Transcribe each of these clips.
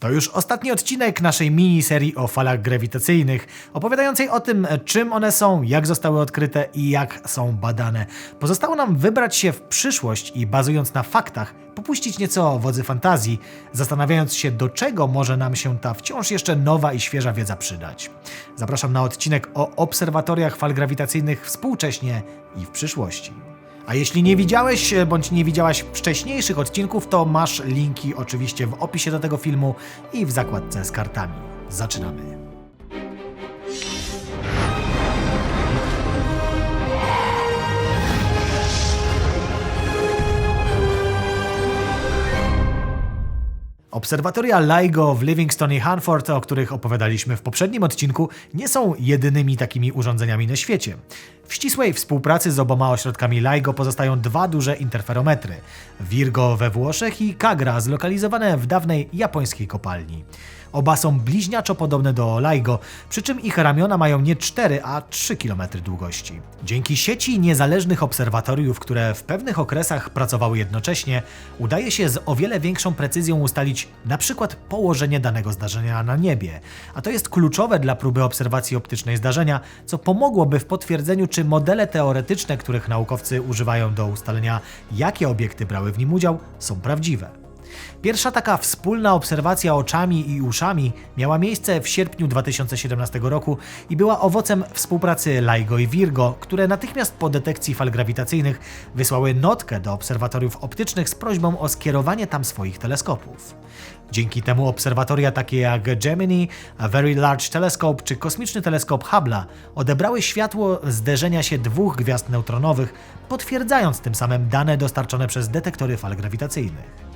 To już ostatni odcinek naszej miniserii o falach grawitacyjnych, opowiadającej o tym, czym one są, jak zostały odkryte i jak są badane. Pozostało nam wybrać się w przyszłość i bazując na faktach, popuścić nieco wodzy fantazji, zastanawiając się, do czego może nam się ta wciąż jeszcze nowa i świeża wiedza przydać. Zapraszam na odcinek o obserwatoriach fal grawitacyjnych współcześnie i w przyszłości. A jeśli nie widziałeś e, bądź nie widziałaś wcześniejszych odcinków, to masz linki oczywiście w opisie do tego filmu i w zakładce z kartami. Zaczynamy. Obserwatoria LIGO w Livingston i Hanford, o których opowiadaliśmy w poprzednim odcinku, nie są jedynymi takimi urządzeniami na świecie. W ścisłej współpracy z oboma ośrodkami LIGO pozostają dwa duże interferometry: Virgo we Włoszech i Kagra, zlokalizowane w dawnej japońskiej kopalni. Oba są bliźniaczo podobne do LIGO, przy czym ich ramiona mają nie 4, a 3 km długości. Dzięki sieci niezależnych obserwatoriów, które w pewnych okresach pracowały jednocześnie, udaje się z o wiele większą precyzją ustalić przykład położenie danego zdarzenia na niebie, a to jest kluczowe dla próby obserwacji optycznej zdarzenia, co pomogłoby w potwierdzeniu, czy modele teoretyczne, których naukowcy używają do ustalenia, jakie obiekty brały w nim udział, są prawdziwe. Pierwsza taka wspólna obserwacja oczami i uszami miała miejsce w sierpniu 2017 roku i była owocem współpracy LIGO i Virgo, które natychmiast po detekcji fal grawitacyjnych wysłały notkę do obserwatoriów optycznych z prośbą o skierowanie tam swoich teleskopów. Dzięki temu obserwatoria takie jak Gemini, Very Large Telescope czy kosmiczny teleskop Hubble'a odebrały światło zderzenia się dwóch gwiazd neutronowych, potwierdzając tym samym dane dostarczone przez detektory fal grawitacyjnych.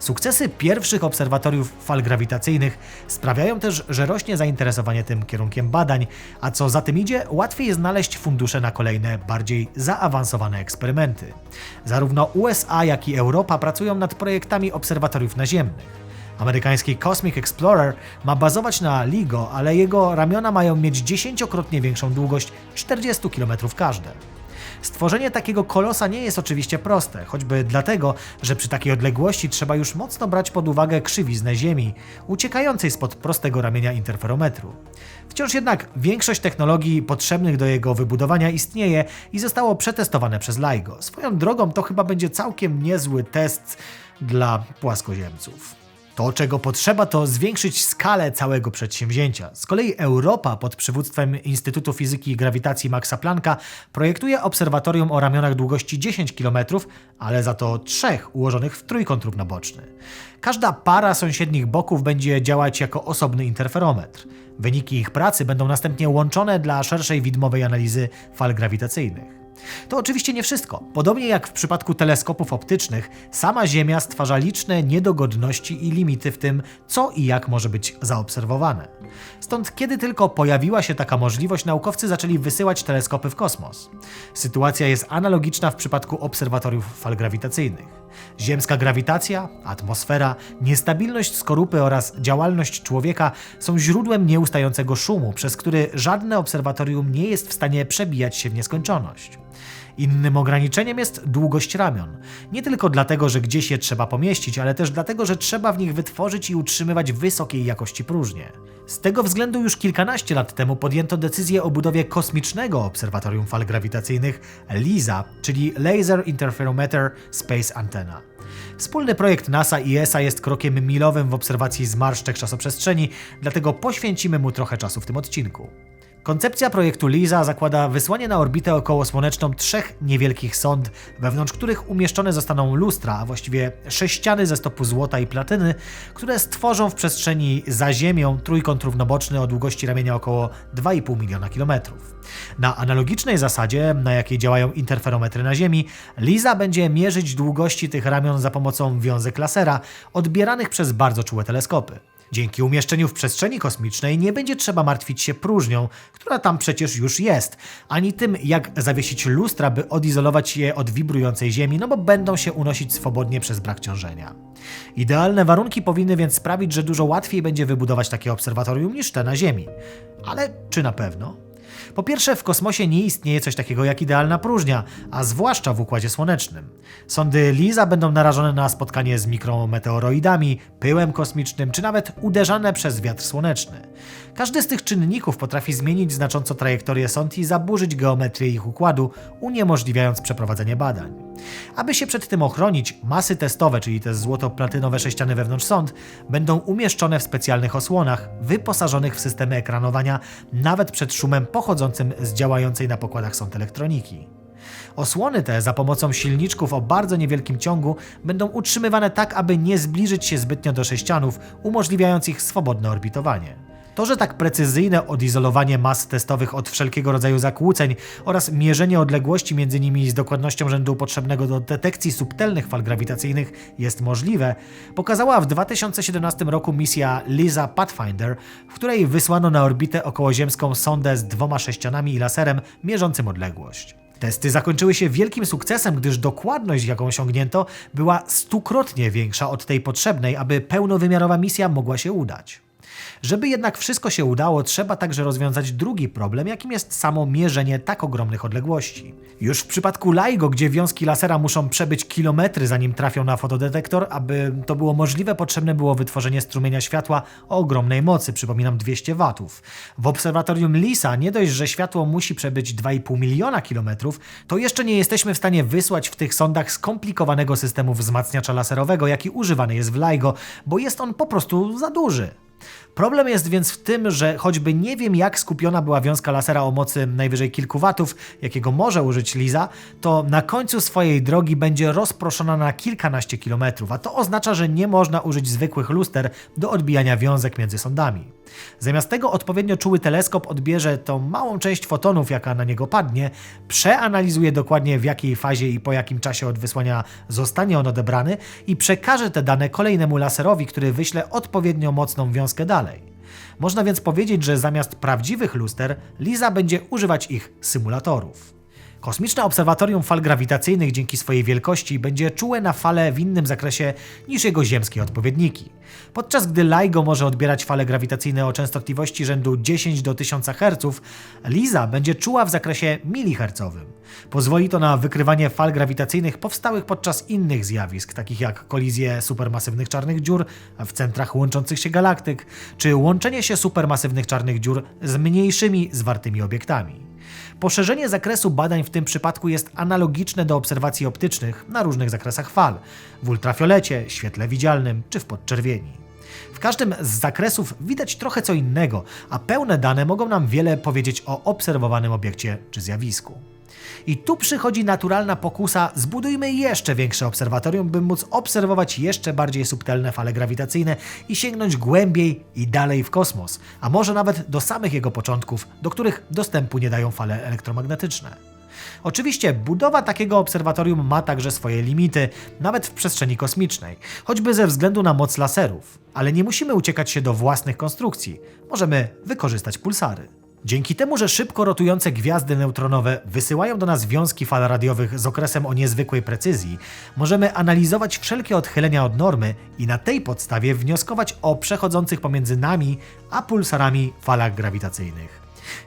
Sukcesy pierwszych obserwatoriów fal grawitacyjnych sprawiają też, że rośnie zainteresowanie tym kierunkiem badań, a co za tym idzie, łatwiej znaleźć fundusze na kolejne, bardziej zaawansowane eksperymenty. Zarówno USA, jak i Europa pracują nad projektami obserwatoriów naziemnych. Amerykański Cosmic Explorer ma bazować na LIGO, ale jego ramiona mają mieć dziesięciokrotnie większą długość 40 km każde. Stworzenie takiego kolosa nie jest oczywiście proste, choćby dlatego, że przy takiej odległości trzeba już mocno brać pod uwagę krzywiznę Ziemi, uciekającej spod prostego ramienia interferometru. Wciąż jednak większość technologii potrzebnych do jego wybudowania istnieje i zostało przetestowane przez LIGO. Swoją drogą to chyba będzie całkiem niezły test dla płaskoziemców. To, czego potrzeba, to zwiększyć skalę całego przedsięwzięcia. Z kolei Europa pod przywództwem Instytutu Fizyki i Grawitacji Maxa Plancka projektuje obserwatorium o ramionach długości 10 km, ale za to trzech ułożonych w trójkąt równoboczny. Każda para sąsiednich boków będzie działać jako osobny interferometr. Wyniki ich pracy będą następnie łączone dla szerszej widmowej analizy fal grawitacyjnych. To oczywiście nie wszystko. Podobnie jak w przypadku teleskopów optycznych, sama Ziemia stwarza liczne niedogodności i limity w tym, co i jak może być zaobserwowane. Stąd, kiedy tylko pojawiła się taka możliwość, naukowcy zaczęli wysyłać teleskopy w kosmos. Sytuacja jest analogiczna w przypadku obserwatoriów fal grawitacyjnych. Ziemska grawitacja, atmosfera, niestabilność skorupy oraz działalność człowieka są źródłem nieustającego szumu, przez który żadne obserwatorium nie jest w stanie przebijać się w nieskończoność. Innym ograniczeniem jest długość ramion. Nie tylko dlatego, że gdzieś je trzeba pomieścić, ale też dlatego, że trzeba w nich wytworzyć i utrzymywać wysokiej jakości próżnię. Z tego względu już kilkanaście lat temu podjęto decyzję o budowie kosmicznego obserwatorium fal grawitacyjnych LISA, czyli Laser Interferometer Space Antenna. Wspólny projekt NASA i ESA jest krokiem milowym w obserwacji zmarszczek czasoprzestrzeni, dlatego poświęcimy mu trochę czasu w tym odcinku. Koncepcja projektu LISA zakłada wysłanie na orbitę okołosłoneczną trzech niewielkich sond, wewnątrz których umieszczone zostaną lustra, a właściwie sześciany ze stopu złota i platyny, które stworzą w przestrzeni za Ziemią trójkąt równoboczny o długości ramienia około 2,5 miliona kilometrów. Na analogicznej zasadzie, na jakiej działają interferometry na Ziemi, LISA będzie mierzyć długości tych ramion za pomocą wiązek lasera odbieranych przez bardzo czułe teleskopy. Dzięki umieszczeniu w przestrzeni kosmicznej nie będzie trzeba martwić się próżnią, która tam przecież już jest, ani tym, jak zawiesić lustra, by odizolować je od wibrującej Ziemi, no bo będą się unosić swobodnie przez brak ciążenia. Idealne warunki powinny więc sprawić, że dużo łatwiej będzie wybudować takie obserwatorium niż te na Ziemi. Ale czy na pewno? Po pierwsze, w kosmosie nie istnieje coś takiego jak idealna próżnia, a zwłaszcza w Układzie Słonecznym. Sondy LISA będą narażone na spotkanie z mikrometeoroidami, pyłem kosmicznym, czy nawet uderzane przez wiatr słoneczny. Każdy z tych czynników potrafi zmienić znacząco trajektorię sond i zaburzyć geometrię ich układu, uniemożliwiając przeprowadzenie badań. Aby się przed tym ochronić, masy testowe, czyli te złoto-platynowe sześciany wewnątrz sond, będą umieszczone w specjalnych osłonach, wyposażonych w systemy ekranowania, nawet przed szumem pochodzącym z działającej na pokładach sąd elektroniki. Osłony te za pomocą silniczków o bardzo niewielkim ciągu będą utrzymywane tak, aby nie zbliżyć się zbytnio do sześcianów, umożliwiając ich swobodne orbitowanie. To, że tak precyzyjne odizolowanie mas testowych od wszelkiego rodzaju zakłóceń oraz mierzenie odległości między nimi z dokładnością rzędu potrzebnego do detekcji subtelnych fal grawitacyjnych jest możliwe, pokazała w 2017 roku misja LISA Pathfinder, w której wysłano na orbitę okołoziemską sondę z dwoma sześcianami i laserem mierzącym odległość. Testy zakończyły się wielkim sukcesem, gdyż dokładność, jaką osiągnięto, była stukrotnie większa od tej potrzebnej, aby pełnowymiarowa misja mogła się udać. Żeby jednak wszystko się udało, trzeba także rozwiązać drugi problem, jakim jest samo mierzenie tak ogromnych odległości. Już w przypadku LIGO, gdzie wiązki lasera muszą przebyć kilometry zanim trafią na fotodetektor, aby to było możliwe, potrzebne było wytworzenie strumienia światła o ogromnej mocy, przypominam 200 watów. W obserwatorium LISA nie dość, że światło musi przebyć 2,5 miliona kilometrów, to jeszcze nie jesteśmy w stanie wysłać w tych sondach skomplikowanego systemu wzmacniacza laserowego, jaki używany jest w LIGO, bo jest on po prostu za duży. Problem jest więc w tym, że choćby nie wiem jak skupiona była wiązka lasera o mocy najwyżej kilku watów, jakiego może użyć Liza, to na końcu swojej drogi będzie rozproszona na kilkanaście kilometrów, a to oznacza, że nie można użyć zwykłych luster do odbijania wiązek między sondami. Zamiast tego odpowiednio czuły teleskop odbierze tą małą część fotonów, jaka na niego padnie, przeanalizuje dokładnie w jakiej fazie i po jakim czasie od wysłania zostanie on odebrany i przekaże te dane kolejnemu laserowi, który wyśle odpowiednio mocną dalej. Można więc powiedzieć, że zamiast prawdziwych luster, Liza będzie używać ich symulatorów. Kosmiczne Obserwatorium Fal Grawitacyjnych dzięki swojej wielkości będzie czułe na fale w innym zakresie niż jego ziemskie odpowiedniki. Podczas gdy LIGO może odbierać fale grawitacyjne o częstotliwości rzędu 10 do 1000 Hz, LISA będzie czuła w zakresie milihercowym. Pozwoli to na wykrywanie fal grawitacyjnych powstałych podczas innych zjawisk, takich jak kolizje supermasywnych czarnych dziur w centrach łączących się galaktyk, czy łączenie się supermasywnych czarnych dziur z mniejszymi zwartymi obiektami. Poszerzenie zakresu badań w tym przypadku jest analogiczne do obserwacji optycznych na różnych zakresach fal w ultrafiolecie, świetle widzialnym czy w podczerwieni. W każdym z zakresów widać trochę co innego, a pełne dane mogą nam wiele powiedzieć o obserwowanym obiekcie czy zjawisku. I tu przychodzi naturalna pokusa, zbudujmy jeszcze większe obserwatorium, by móc obserwować jeszcze bardziej subtelne fale grawitacyjne i sięgnąć głębiej i dalej w kosmos, a może nawet do samych jego początków, do których dostępu nie dają fale elektromagnetyczne. Oczywiście budowa takiego obserwatorium ma także swoje limity, nawet w przestrzeni kosmicznej, choćby ze względu na moc laserów. Ale nie musimy uciekać się do własnych konstrukcji, możemy wykorzystać pulsary. Dzięki temu, że szybko rotujące gwiazdy neutronowe wysyłają do nas wiązki fal radiowych z okresem o niezwykłej precyzji, możemy analizować wszelkie odchylenia od normy i na tej podstawie wnioskować o przechodzących pomiędzy nami a pulsarami falach grawitacyjnych.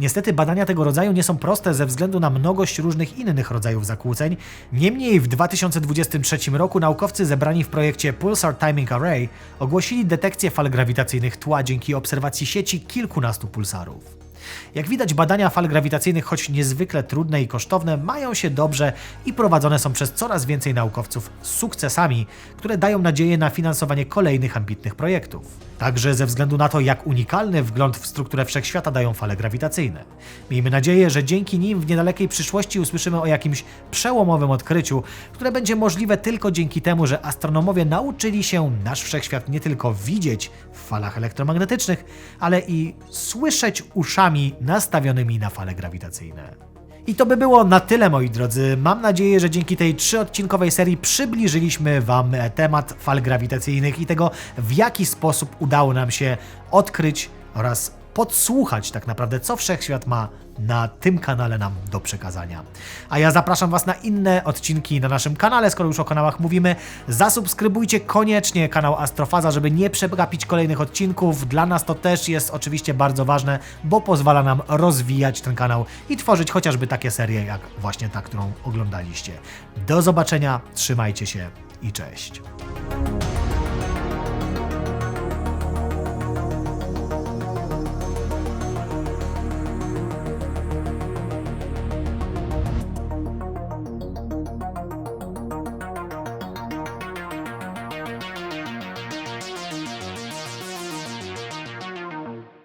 Niestety badania tego rodzaju nie są proste ze względu na mnogość różnych innych rodzajów zakłóceń. Niemniej w 2023 roku naukowcy zebrani w projekcie Pulsar Timing Array ogłosili detekcję fal grawitacyjnych tła dzięki obserwacji sieci kilkunastu pulsarów. Jak widać, badania fal grawitacyjnych, choć niezwykle trudne i kosztowne, mają się dobrze i prowadzone są przez coraz więcej naukowców z sukcesami, które dają nadzieję na finansowanie kolejnych ambitnych projektów. Także ze względu na to, jak unikalny wgląd w strukturę wszechświata dają fale grawitacyjne. Miejmy nadzieję, że dzięki nim w niedalekiej przyszłości usłyszymy o jakimś przełomowym odkryciu, które będzie możliwe tylko dzięki temu, że astronomowie nauczyli się nasz wszechświat nie tylko widzieć w falach elektromagnetycznych, ale i słyszeć uszami nastawionymi na fale grawitacyjne. I to by było na tyle, moi drodzy. Mam nadzieję, że dzięki tej trzyodcinkowej serii przybliżyliśmy Wam temat fal grawitacyjnych i tego, w jaki sposób udało nam się odkryć oraz podsłuchać tak naprawdę, co wszechświat ma na tym kanale nam do przekazania. A ja zapraszam Was na inne odcinki na naszym kanale, skoro już o kanałach mówimy. Zasubskrybujcie koniecznie kanał Astrofaza, żeby nie przegapić kolejnych odcinków. Dla nas to też jest oczywiście bardzo ważne, bo pozwala nam rozwijać ten kanał i tworzyć chociażby takie serie jak właśnie ta, którą oglądaliście. Do zobaczenia, trzymajcie się i cześć.